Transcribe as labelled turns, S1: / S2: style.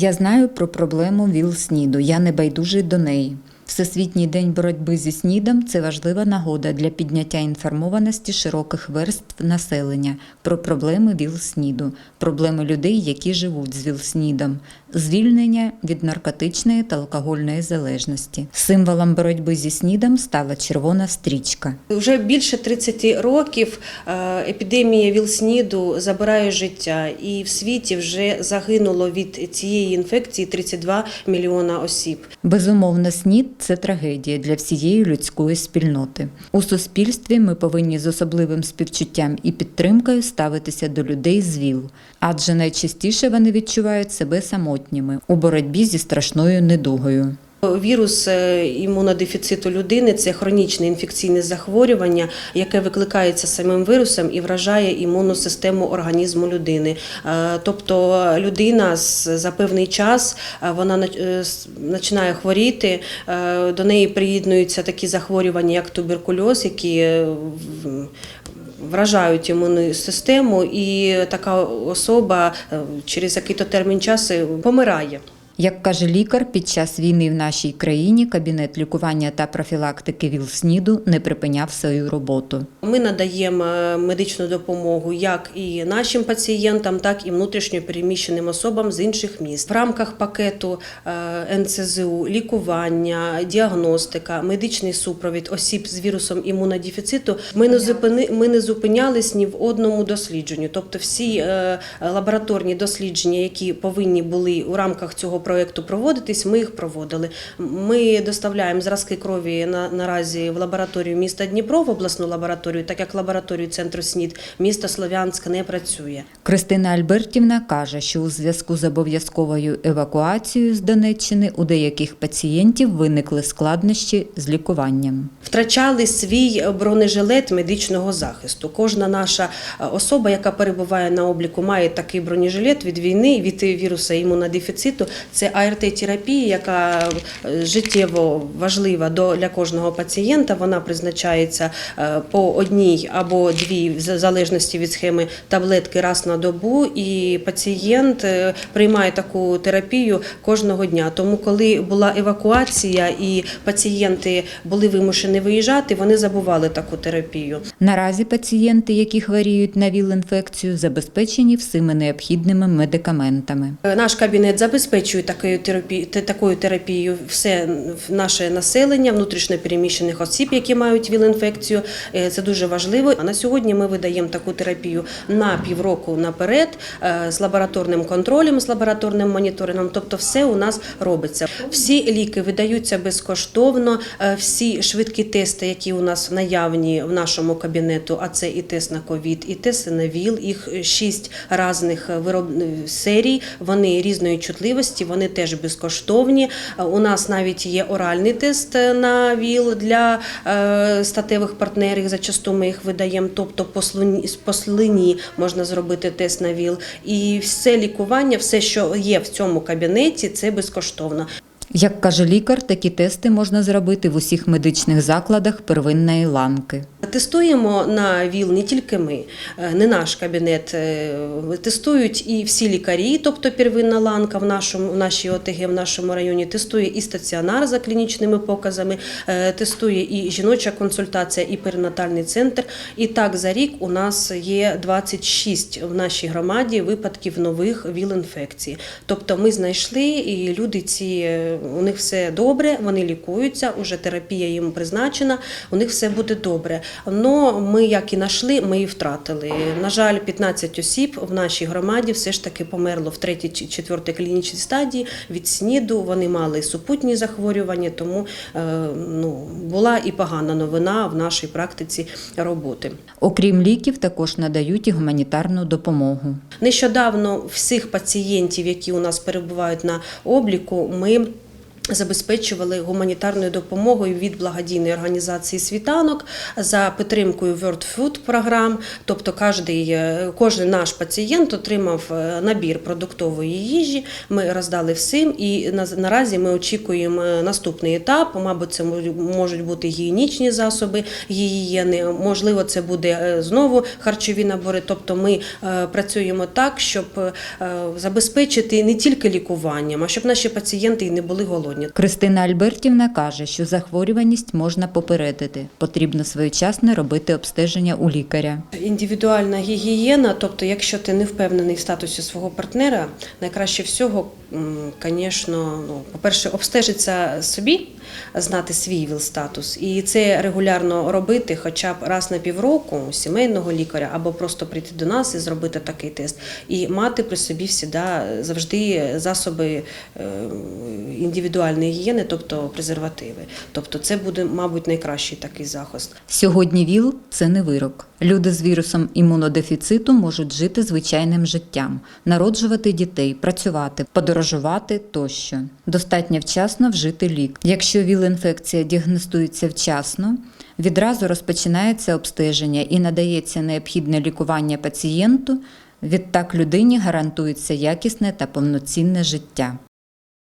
S1: Я знаю про проблему ВІЛ-СНІДу, я не байдужий до неї. Всесвітній день боротьби зі СНІДом це важлива нагода для підняття інформованості широких верств населення про проблеми ВІЛ-СНІДу, проблеми людей, які живуть з ВІЛ-СНІДом, звільнення від наркотичної та алкогольної залежності. Символом боротьби зі СНІДом стала червона стрічка.
S2: Вже більше 30 років е, епідемія ВІЛ-СНІДу забирає життя, і в світі вже загинуло від цієї інфекції 32 мільйона осіб.
S1: Безумовно, СНІД це трагедія для всієї людської спільноти. У суспільстві ми повинні з особливим співчуттям і підтримкою ставитися до людей з ВІЛ, адже найчастіше вони відчувають себе самотніми у боротьбі зі страшною недугою.
S2: Вірус е, імунодефіциту людини це хронічне інфекційне захворювання, яке викликається самим вірусом і вражає імунну систему організму людини. Е, Тобто людина за певний час е, вона починає хворіти, до неї приєднуються такі захворювання, як туберкульоз, які вражають імунну систему, і така особа через який-то термін часу помирає.
S1: Як каже лікар, під час війни в нашій країні кабінет лікування та профілактики ВІЛ-СНІДу не припиняв свою роботу.
S2: Ми надаємо е, медичну допомогу як і нашим пацієнтам, так і внутрішньо переміщеним особам з інших міст. В рамках пакету е, НЦЗУ лікування, діагностика, медичний супровід осіб з вірусом імунодефіциту. Ми не зупини, ми не зупинялись ні в одному дослідженню. Тобто, всі е, лабораторні дослідження, які повинні були у рамках цього проекту проводитись, ми їх проводили. Ми доставляємо зразки крові на наразі в лабораторію міста Дніпро, в обласну лабораторію, так як лабораторію центру СНІД міста Слов'янськ не працює.
S1: Кристина Альбертівна каже, що у зв'язку з обов'язковою евакуацією з Донеччини у деяких пацієнтів виникли складнощі з лікуванням.
S2: Втрачали свій бронежилет медичного захисту. Кожна наша е, особа, яка перебуває на обліку, має такий бронежилет від війни, від віруса імунодефіциту. Це АРТ-терапія, яка е, життєво важлива до- для кожного пацієнта. Вона призначається е, по одній або дві, в залежності від схеми таблетки раз на добу. І пацієнт е, приймає таку терапію кожного дня. Тому, коли була евакуація і пацієнти були вимушені виїжджати, вони забували таку терапію.
S1: Наразі пацієнти, які хворіють на ВІЛ-інфекцію, забезпечені всіми необхідними медикаментами.
S2: Наш кабінет забезпечує такою терапією, такою терапією все наше населення, внутрішньо переміщених осіб, які мають ВІЛ-інфекцію. Е, Це дуже важливо. А на сьогодні ми видаємо таку терапію на півроку наперед е, з лабораторним контролем, з лабораторним моніторингом. Тобто, все у нас робиться. Всі ліки видаються безкоштовно. е, Всі швидкі тести, які у нас наявні в нашому кабінету, а це і тест на ковід, і тест на ВІЛ. Їх шість різних вироб... серій. Вони різної чутливості, вони теж безкоштовні. У нас навіть є оральний тест на ВІЛ для е, статевих партнерів. Зачасту ми їх видаємо. Тобто послині по слині можна зробити тест на ВІЛ. І все лікування, все, що є в цьому кабінеті, це безкоштовно.
S1: Як каже лікар, такі тести можна зробити в усіх медичних закладах первинної ланки.
S2: Тестуємо на ВІЛ не тільки ми, е, не наш кабінет. е, Тестують і всі лікарі, тобто первинна ланка в нашому в нашій ОТГ, в нашому районі. Тестує і стаціонар за клінічними показами, е, тестує і жіноча консультація, і перинатальний центр. І так за рік у нас є 26 в нашій громаді випадків нових ВІЛ-інфекцій. Тобто ми знайшли, і люди ці у них все добре, вони лікуються, уже терапія їм призначена, у них все буде добре. Но ми, як і знайшли, ми і втратили. На жаль, 15 осіб в нашій громаді все ж таки померло в третій чи четвертій клінічній стадії від СНІДу. Вони мали супутні захворювання, тому е, ну, була і погана новина в нашій практиці роботи.
S1: Окрім ліків, також надають і гуманітарну допомогу.
S2: Нещодавно всіх пацієнтів, які у нас перебувають на обліку, ми Забезпечували гуманітарною допомогою від благодійної організації світанок за підтримкою World Food програм. Тобто е, кожен наш пацієнт отримав е, набір продуктової їжі. Ми роздали всім, і на- наразі ми очікуємо е, наступний етап. Мабуть, це можуть- бути гігієнічні засоби гігієни. Можливо, це буде е, знову харчові набори. Тобто, ми працюємо так, щоб забезпечити не тільки лікуванням, а щоб наші пацієнти і не були голодні.
S1: Кристина Альбертівна каже, що захворюваність можна попередити. Потрібно своєчасно робити обстеження у лікаря.
S2: Індивідуальна гігієна, тобто, якщо ти не впевнений в статусі свого партнера, найкраще всього, звісно, ну, по-перше, обстежитися собі, знати свій ВІЛ-статус, і це регулярно робити, хоча б раз на півроку у сімейного лікаря, або просто прийти до нас і зробити такий тест, і мати при собі всіда, завжди засоби е, індивідуальної гігієни, тобто презервативи. Тобто, це буде, мабуть, найкращий такий захист.
S1: Сьогодні ВІЛ – це не вирок. Люди з вірусом імунодефіциту можуть жити звичайним життям, народжувати дітей, працювати, подорожувати тощо. Достатньо вчасно вжити лік. Якщо ВІЛ-інфекція діагностується вчасно, відразу розпочинається обстеження і надається необхідне лікування пацієнту. Відтак людині гарантується якісне та повноцінне життя.